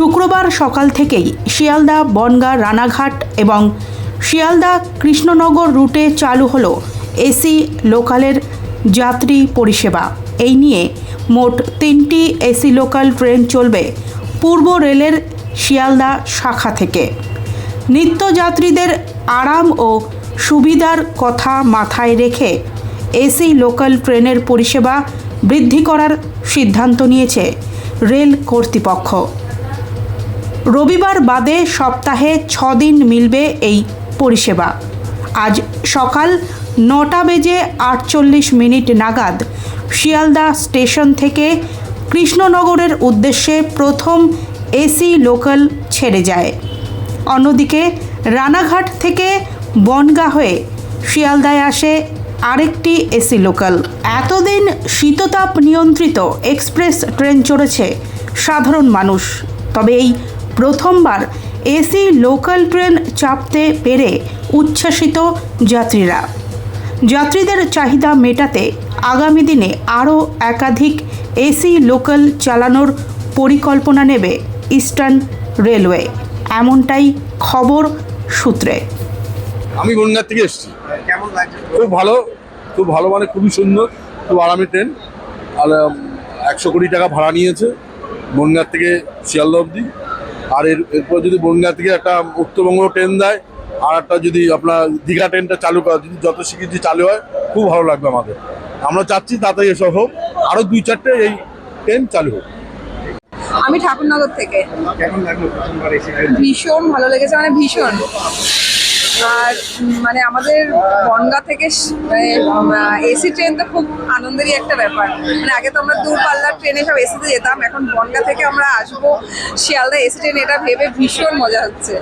শুক্রবার সকাল থেকেই শিয়ালদা, বনগাঁ, রানাঘাট এবং শিয়ালদা কৃষ্ণনগর রুটে চালু হলো এসি লোকালের যাত্রী পরিষেবা। এই নিয়ে মোট তিনটি এসি লোকাল ট্রেন চলবে পূর্ব রেলের শিয়ালদা শাখা থেকে। নিত্যযাত্রীদের আরাম ও সুবিধার কথা মাথায় রেখে এসি লোকাল ট্রেনের পরিষেবা বৃদ্ধি করার সিদ্ধান্ত নিয়েছে রেল কর্তৃপক্ষ। রবিবার বাদে সপ্তাহে দিন মিলবে এই পরিষেবা। আজ সকাল নটা বেজে আটচল্লিশ মিনিট নাগাদ শিয়ালদা স্টেশন থেকে কৃষ্ণনগরের উদ্দেশ্যে প্রথম এসি লোকাল ছেড়ে যায়। অন্যদিকে রানাঘাট থেকে বনগা হয়ে শিয়ালদায় আসে আরেকটি এসি লোকাল। এতদিন শীততাপ নিয়ন্ত্রিত এক্সপ্রেস ট্রেন চড়েছে সাধারণ মানুষ। তবে এই প্রথমবার এসি লোকাল ট্রেন চাপতে পেরে উচ্ছ্বাসিত যাত্রীরা। যাত্রীদের চাহিদা মেটাতে আগামী দিনে আরও একাধিক এসি লোকাল চালানোর পরিকল্পনা নেবে ইস্টার্ন রেলওয়ে, এমনটাই খবর সূত্রে। আমি বনগাঁ থেকে এসেছি। খুব ভালো খুব ভালো মানে খুবই সুন্দর, খুব আরামের ট্রেন। আর একশো কোটি টাকা ভাড়া নিয়েছে বনগাঁ থেকে শিয়ালদা অবধি। আর এর এরপর যদি বনগাঁ থেকে একটা উত্তরবঙ্গ ট্রেন দেয় আর একটা যদি আপনার দীঘা ট্রেনটা চালু করা যদি যত শিগগির চালু হয় খুব ভালো লাগবে আমাদের। আমরা চাচ্ছি তাড়াতাড়ি এসব হোক আরও দুই চারটে এই ট্রেন চালু হোক। আমি ঠাকুরনগর থেকে। ভীষণ ভালো লেগেছে মানে ভীষণ। আর মানে আমাদের বনগা থেকে এসি ট্রেন তো খুব আনন্দেরই একটা ব্যাপার। মানে আগে তো আমরা দূরপাল্লার ট্রেনে সব এসিতে যেতাম, এখন বনগা থেকে আমরা আসব, শিয়ালদা এসি ট্রেন, এটা ভেবে ভীষণ মজা হচ্ছে।